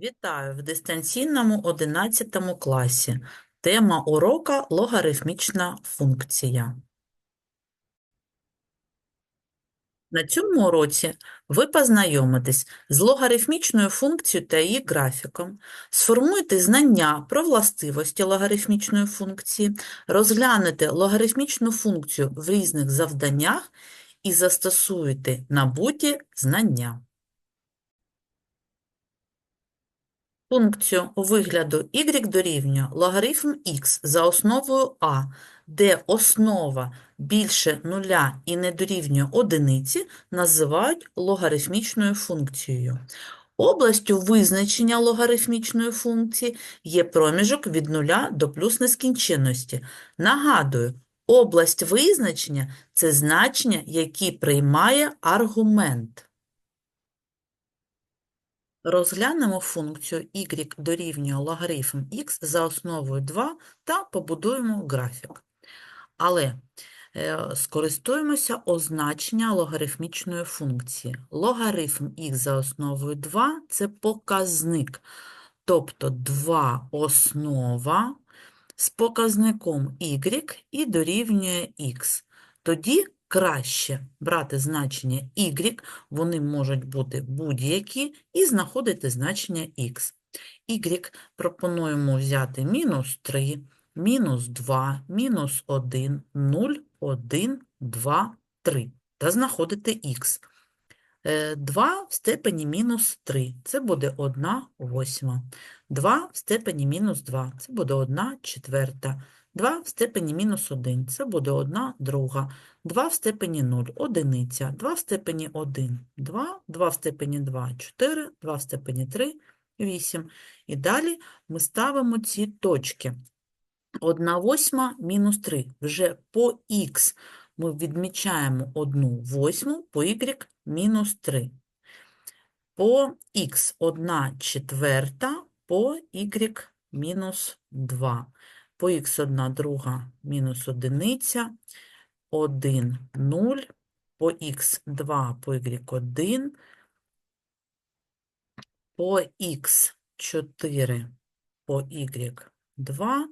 Вітаю в дистанційному 11 класі. Тема урока логарифмічна функція. На цьому уроці ви познайомитесь з логарифмічною функцією та її графіком, сформуєте знання про властивості логарифмічної функції, розглянете логарифмічну функцію в різних завданнях і застосуєте набуті знання. Функцію вигляду y дорівнює логарифм х за основою а, де основа більше нуля і не дорівнює одиниці, називають логарифмічною функцією. Областю визначення логарифмічної функції є проміжок від нуля до плюс нескінченності. Нагадую, область визначення – це значення, які приймає аргумент. Розглянемо функцію y дорівнює логарифм х за основою 2 та побудуємо графік. Але е, скористуємося означення логарифмічної функції. Логарифм х за основою 2 – це показник, тобто 2 основа з показником y і дорівнює х. Тоді краще брати значення y, вони можуть бути будь-які, і знаходити значення x. y пропонуємо взяти мінус 3, мінус 2, мінус 1, 0, 1, 2, 3 та знаходити х. 2 в степені мінус 3 – це буде 1 восьма. 2 в степені мінус 2 – це буде 1 четверта. 2 в степені мінус 1 – це буде 1 друга. 2 в степені 0 – одиниця. 2 в степені 1 – 2, 2 в степені 2 – 4, 2 в степені 3 – 8. І далі ми ставимо ці точки. 1 восьма мінус 3. Вже по х ми відмічаємо 1 восьму, по y мінус 3. По х 1 четверта, по y мінус 2. По х 1 друга мінус одиниця, 1, 0, по х 2, по y 1, по х 4, по y 2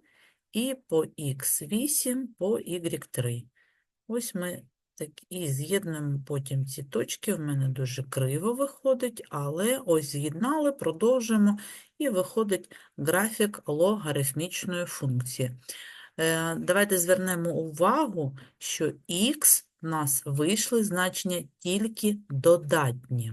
і по х 8, по y 3. Ось ми так і з'єднуємо потім ці точки. В мене дуже криво виходить, але ось з'єднали, продовжуємо, і виходить графік логарифмічної функції. Е, Давайте звернемо увагу, що х у нас вийшли значення тільки додатні.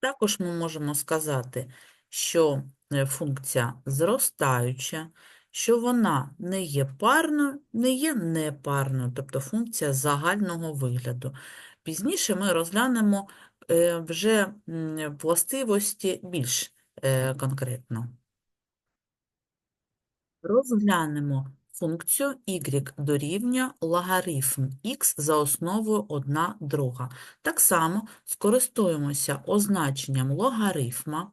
Також ми можемо сказати, що е, функція зростаюча, що вона не є парною, не є непарною, тобто функція загального вигляду. Пізніше ми розглянемо е, вже властивості більш конкретно. Розглянемо функцію y дорівнює логарифм х за основою 1 друга. Так само скористуємося означенням логарифма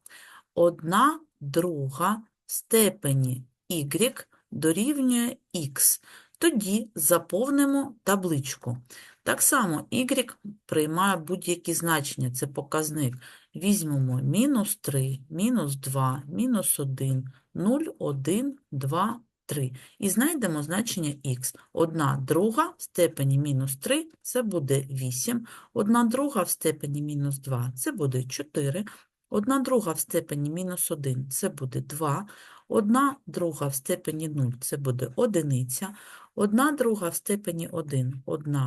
1 друга в степені y дорівнює х. Тоді заповнимо табличку. Так само y приймає будь-які значення, це показник. Візьмемо мінус 3, мінус 2, мінус 1, 0, 1, 2, 3. І знайдемо значення х. 1 друга в степені мінус 3 – це буде 8. 1 друга в степені мінус 2 – це буде 4. 1 друга в степені мінус 1 – це буде 2. 1 друга в степені 0 – це буде одиниця. 1 друга в степені 1 – 1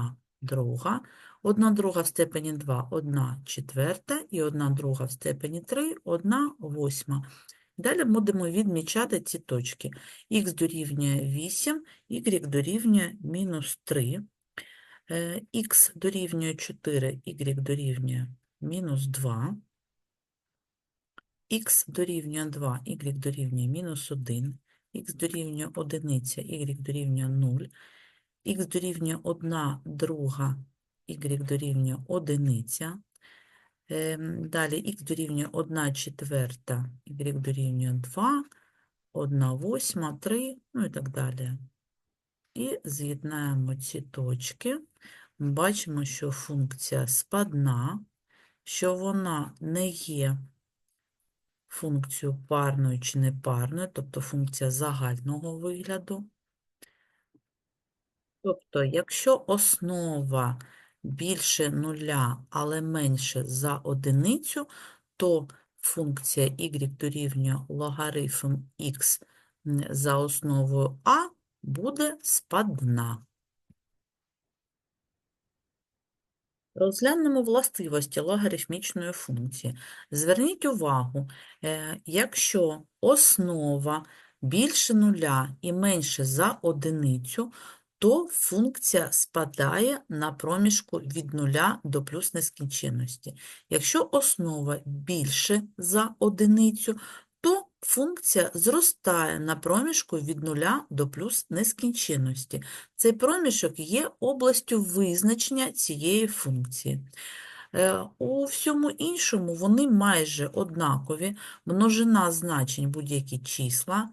друга. 1 друга в степені 2 – 1 четверта, і 1 друга в степені 3 – 1 восьма. Далі будемо відмічати ці точки. Х дорівнює 8, y дорівнює мінус 3, х дорівнює 4, y дорівнює мінус 2, х дорівнює 2, y дорівнює мінус 1, х дорівнює 1, y дорівнює 0, х дорівнює 1 друга, y дорівнює 1, Ем, Далі х дорівнює 1 четверта, y дорівнює 2, 1 восьма, 3, ну і так далі. І з'єднаємо ці точки. Бачимо, що функція спадна, що вона не є функцію парною чи непарною, тобто функція загального вигляду. Тобто, якщо основа більше нуля, але менше за одиницю, то функція y дорівнює логарифм х за основою а буде спадна. Розглянемо властивості логарифмічної функції. Зверніть увагу, е, якщо основа більше нуля і менше за одиницю, то функція спадає на проміжку від нуля до плюс нескінченності. Якщо основа більше за одиницю, то функція зростає на проміжку від нуля до плюс нескінченності. Цей проміжок є областю визначення цієї функції. Е, У всьому іншому вони майже однакові, множина значень будь-які числа,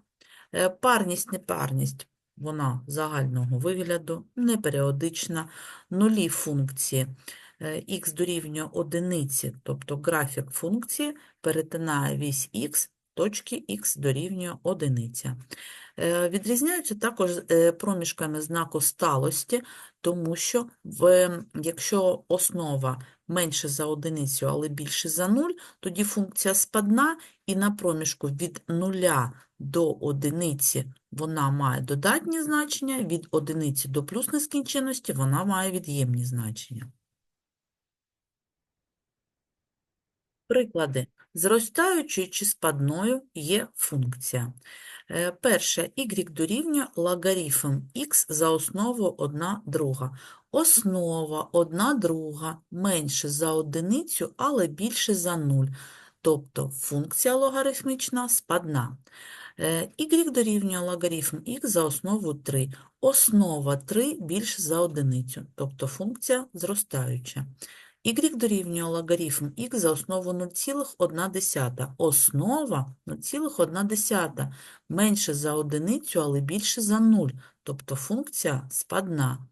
Е, парність, непарність, вона загального вигляду, неперіодична, нулі функції е, х дорівнює одиниці, тобто графік функції перетинає вісь х, точки х дорівнює одиниця. Е, Відрізняються також е, проміжками знаку сталості, тому що в, якщо основа менше за одиницю, але більше за 0, тоді функція спадна, і на проміжку від 0 до одиниці вона має додатні значення, від одиниці до плюс нескінченності вона має від'ємні значення. Приклади. Зростаючою чи спадною є функція. Е, Перше, y дорівнює логарифм х за основу 1 друга. Основа 1 друга менше за одиницю, але більше за 0. Тобто функція логарифмічна спадна. Е, y дорівнює логарифм х за основу 3. Основа 3 більше за одиницю, тобто функція зростаюча. Y дорівнює логарифм х за основу 0,1. Основа 0,1 менше за одиницю, але більше за 0, тобто функція спадна.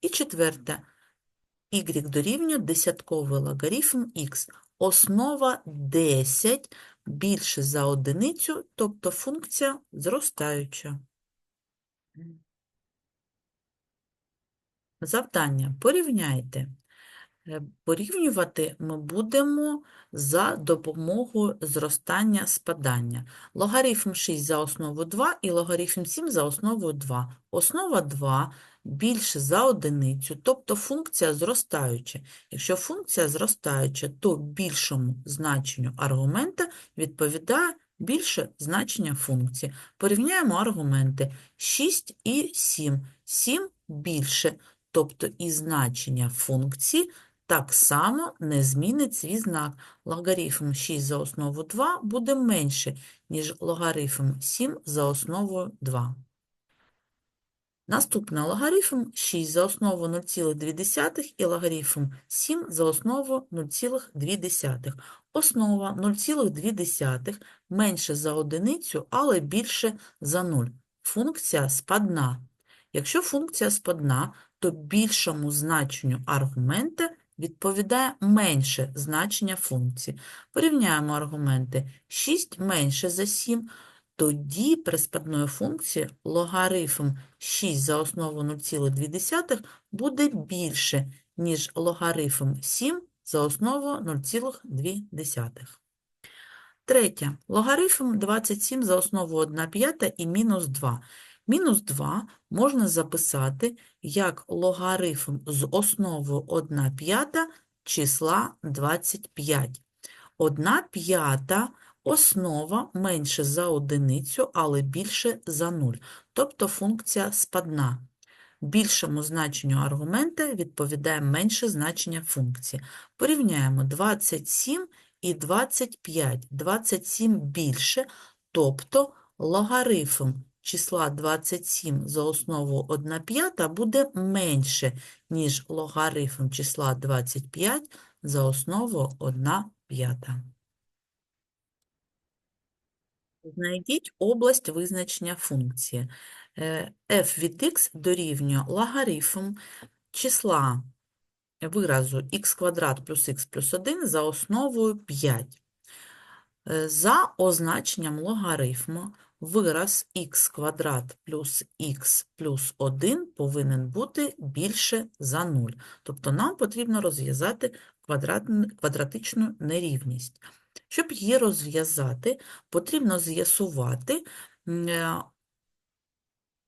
І четверте. Y дорівнює десятковий логарифм х. Основа 10 більше за одиницю, тобто функція зростаюча. Завдання. Порівняйте. Е, Порівнювати ми будемо за допомогою зростання спадання. Логарифм 6 за основу 2 і логарифм 7 за основу 2. Основа 2 більше за одиницю, тобто функція зростаюча. Якщо функція зростаюча, то більшому значенню аргумента відповідає більше значення функції. Порівняємо аргументи 6 і 7. 7 більше, тобто і значення функції так само не змінить свій знак. Логарифм 6 за основу 2 буде менше, ніж логарифм 7 за основою 2. Наступний логарифм 6 за основу 0,2 і логарифм 7 за основу 0,2. Основа 0,2 менше за одиницю, але більше за 0. Функція спадна. Якщо функція спадна, то більшому значенню аргумента відповідає менше значення функції. Порівняємо аргументи 6 менше за 7, тоді при спадної функції логарифм 6 за основу 0,2 буде більше, ніж логарифм 7 за основу 0,2. Третє. Логарифм 27 за основу 1 п'ята і мінус 2. Мінус 2 можна записати як логарифм з основою 1 п'ята числа 25. 1 п'ята основа менше за одиницю, але більше за 0, тобто функція спадна. Більшому значенню аргумента відповідає менше значення функції. Порівняємо 27 і 25. 27 більше, тобто логарифм числа 27 за основу 1 п'ята буде менше, ніж логарифм числа 25 за основу 1 п'ята. Знайдіть область визначення функції. Е, f від x дорівнює логарифм числа виразу х квадрат плюс х плюс 1 за основою 5. Е, За означенням логарифму вираз х квадрат плюс х плюс 1 повинен бути більше за 0. Тобто нам потрібно розв'язати квадратичну нерівність. Щоб її розв'язати, потрібно з'ясувати е,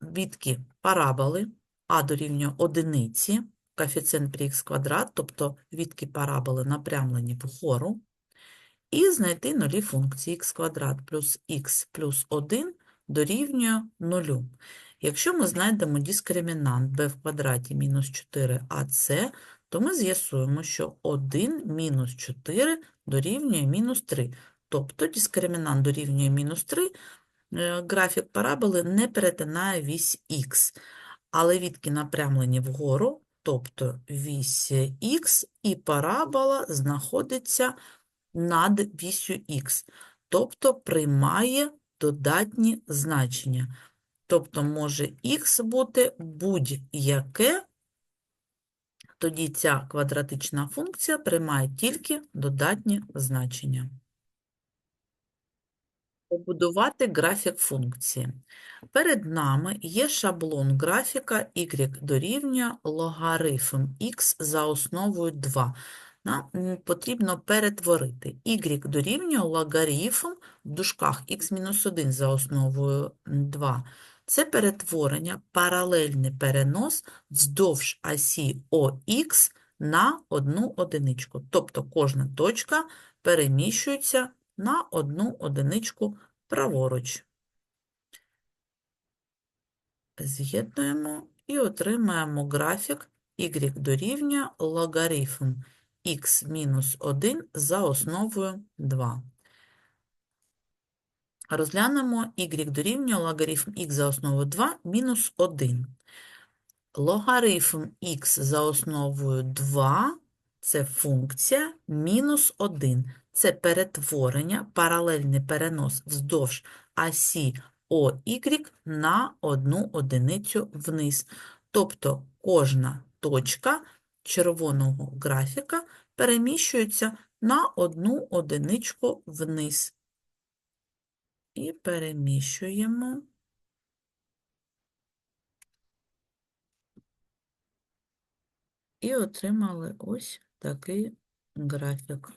відки параболи а дорівнює одиниці, коефіцієнт при х квадрат, тобто відки параболи напрямлені вгору, і знайти нулі функції х квадрат плюс х плюс 1 дорівнює нулю. Якщо ми знайдемо дискримінант b в квадраті мінус 4ac, то ми з'ясуємо, що 1 мінус 4 дорівнює мінус 3. Тобто дискримінант дорівнює мінус 3, е, графік параболи не перетинає вісь х, але відки напрямлені вгору, тобто вісь х, і парабола знаходиться над вісю х, тобто приймає додатні значення. Тобто може х бути будь-яке, тоді ця квадратична функція приймає тільки додатні значення. Побудувати графік функції. Перед нами є шаблон графіка y дорівнює логарифм х за основою 2. Нам потрібно перетворити y дорівнює логарифм в дужках х-1 за основою 2. Це перетворення, паралельний перенос вздовж осі ОХ на одну одиничку. Тобто кожна точка переміщується на одну одиничку праворуч. З'єднуємо і отримаємо графік y дорівнює логарифм х мінус 1 за основою 2. Розглянемо y дорівнює логарифм х за основою 2 мінус 1. Логарифм х за основою 2 – це функція мінус 1. Це перетворення, паралельний перенос вздовж осі ОY на одну одиницю вниз. Тобто кожна точка червоного графіка переміщується на одну одиничку вниз. І переміщуємо. І отримали ось такий графік.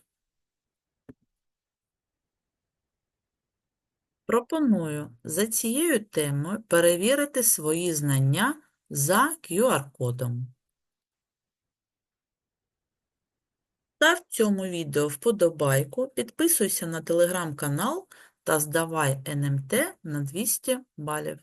Пропоную за цією темою перевірити свої знання за QR-кодом. Став цьому відео вподобайку, підписуйся на телеграм-канал та здавай НМТ на 200 балів.